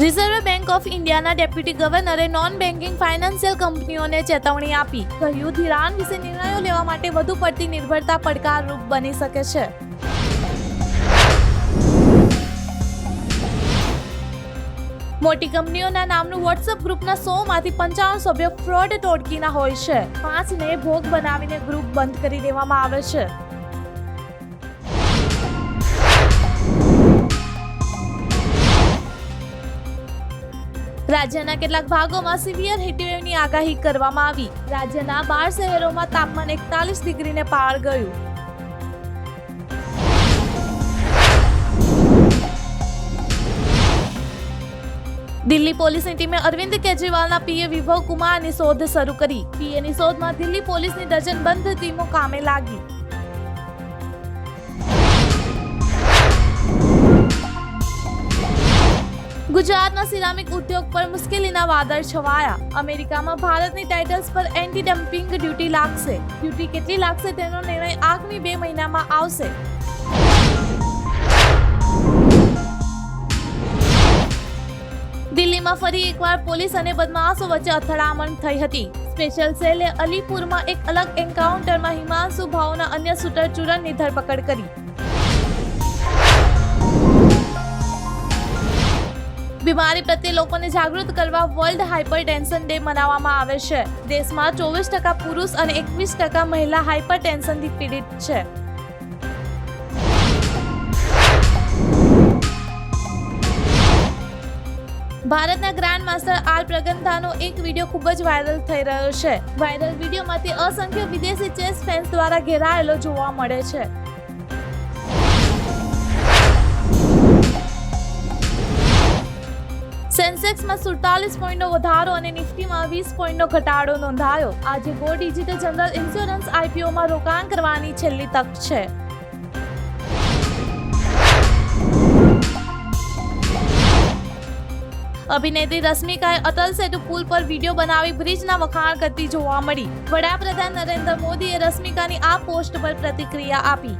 Reserve bank of ઇન્ડિયાના deputy ગવર્નરે non banking financial કંપનીઓને ચેતવણી આપી. કહ્યું, ધિરાણ વિશે નિર્ણયો લેવા માટે વધુ પડતી નિર્ભરતા પડકારરૂપ બની શકે છે. મોટી કંપનીઓના નામનું વોટ્સઅપ ગ્રુપના સો માંથી પંચાવન સભ્યો ફ્રોડ ટોટકીના હોય છે. પાંચને ભોગ બનાવીને ગ્રુપ બંધ કરી દેવામાં આવે છે. રાજ્યના કેટલાક ભાગોમાં સિવિયર હીટવેવની આગાહી કરવામાં આવી. રાજ્યના બાર શહેરોમાં તાપમાન એકતાલીસ ડિગ્રીને પાર ગયું. દિલ્હી પોલીસની ટીમે અરવિંદ કેજરીવાલના પીએ વિભવ કુમારની શોધ શરૂ કરી. પીએની શોધમાં દિલ્હી પોલીસની ડઝનબંધ ટીમો કામે લાગી. ગુજરાતના સિરામિક ઉદ્યોગ પર મુશ્કેલીના વાદળ છવાયા. અમેરિકામાં ભારતની ટાઇટલ્સ પર એન્ટી ડમ્પિંગ ડ્યુટી લાગશે. ડ્યુટી કેટલી લાગશે તેનો નિર્ણય આગામી બે મહિનામાં આવશે. દિલ્હીમાં ફરી એકવાર પોલીસ અને બદમાશો વચ્ચે અથડામણ થઈ હતી. સ્પેશિયલ સેલે અલીપુરમાં એક અલગ એન્કાઉન્ટરમાં હિમાંશુ ભાવના અન્ય શૂટર ચૂરણની ધરપકડ કરી. બીમારી પ્રત્યે લોકોને જાગૃત કરવા વર્લ્ડ હાઇપર ટેન્શન ડે મનાવવામાં આવે છે. દેશમાં ચોવીસ ટકા પુરુષ અને એકવીસ ટકા મહિલા હાઇપર ટેન્શનથી પીડિત છે. ભારતના ગ્રાન્ડ માસ્ટર આર પ્રગંધાનો એક વીડિયો ખૂબ જ વાયરલ થઈ રહ્યો છે. વાયરલ વિડીયોમાંથી અસંખ્ય વિદેશી ચેસ ફેન્સ દ્વારા ઘેરાયેલો જોવા મળે છે. સેન્સેક્સમાં સુડતાલીસ પોઈન્ટનો વધારો અને નિફ્ટીમાં વીસ પોઈન્ટનો ઘટાડો નોંધાયો. આજે ગો ડિજિટલ જનરલ ઇન્સ્યોરન્સ આઈપીઓમાં રોકાણ કરવાની છેલ્લી તક છે. અભિનેત્રી રશ્મિકાએ અટલ સેતુ પુલ પર વીડિયો બનાવી બ્રિજના વખાણ કરતી જોવા મળી. વડાપ્રધાન નરેન્દ્ર મોદીએ રશ્મિકાની આ પોસ્ટ પર પ્રતિક્રિયા આપી.